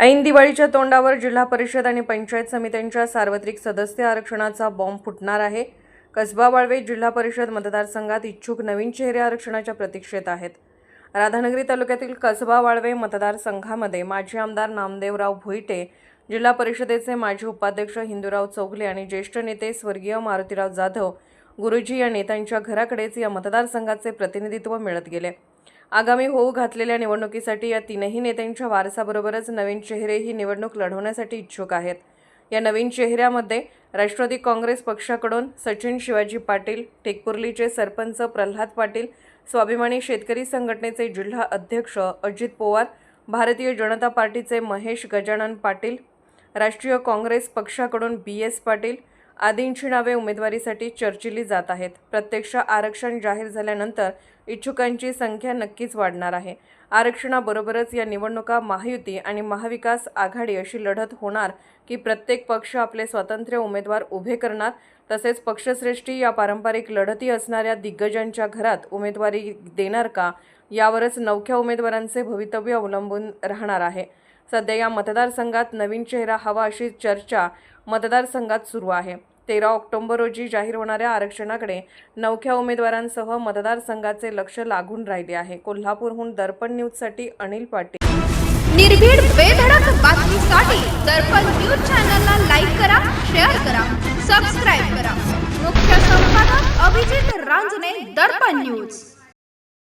ऐन दिवाळीच्या तोंडावर जिल्हा परिषद आणि पंचायत समित्यांच्या सार्वत्रिक सदस्य आरक्षणाचा बॉम्ब फुटणार आहे. कसबा वाळवे जिल्हा परिषद मतदारसंघात इच्छुक नवीन चेहरे आरक्षणाच्या प्रतीक्षेत आहेत. राधानगरी तालुक्यातील कसबा वाळवे मतदारसंघामध्ये माजी आमदार नामदेवराव भुईटे जिल्हा परिषदेचे माजी उपाध्यक्ष हिंदूराव चौगले आणि ज्येष्ठ नेते स्वर्गीय मारुतीराव जाधव गुरुजी या नेत्यांच्या घराकडेच या मतदारसंघाचे प्रतिनिधित्व मिळत गेले. आगामी होऊ घातलेल्या निवडणुकीसाठी या तीनही नेत्यांच्या वारसाबरोबरच नवीन चेहरे ही निवडणूक लढवण्यासाठी इच्छुक आहेत. या नवीन चेहऱ्यामध्ये राष्ट्रवादी काँग्रेस पक्षाकडून सचिन शिवाजी पाटील टेकपुर्लीचे सरपंच प्रल्हाद पाटील स्वाभिमानी शेतकरी संघटनेचे जिल्हा अध्यक्ष अजित पवार भारतीय जनता पार्टीचे महेश गजानन पाटील राष्ट्रीय काँग्रेस पक्षाकडून बी एस पाटील आदींची नावे उमेदवारीसाठी चर्चिली जात आहेत. प्रत्यक्ष आरक्षण जाहीर झाल्यानंतर इच्छुकांची संख्या नक्कीच वाढणार आहे. आरक्षणाबरोबरच या निवडणुका महायुती आणि महाविकास आघाडी अशी लढत होणार की प्रत्येक पक्ष आपले स्वातंत्र्य उमेदवार उभे करणार तसेच पक्षश्रेष्ठी या पारंपरिक लढती असणाऱ्या दिग्गजांच्या घरात उमेदवारी देणार का यावरच नवख्या उमेदवारांचे भवितव्य अवलंबून राहणार आहे. सध्या या मतदारसंघात नवीन चेहरा हवा अशी चर्चा मतदारसंघात सुरू आहे. तेरा ऑक्टोबर रोजी जाहीर होणाऱ्या आरक्षणाकडे नवख्या उमेदवारांसह मतदारसंघाचे लक्ष लागून राहिले आहे. कोल्हापूरहून दर्पण न्यूजसाठी अनिल पाटील. निर्भीड बेधडक बातमीसाठी दर्पण न्यूज चॅनलला लाईक करा शेअर करा सबस्क्राईब करा. मुख्य संपादक अभिजित रांजणे दर्पण न्यूज.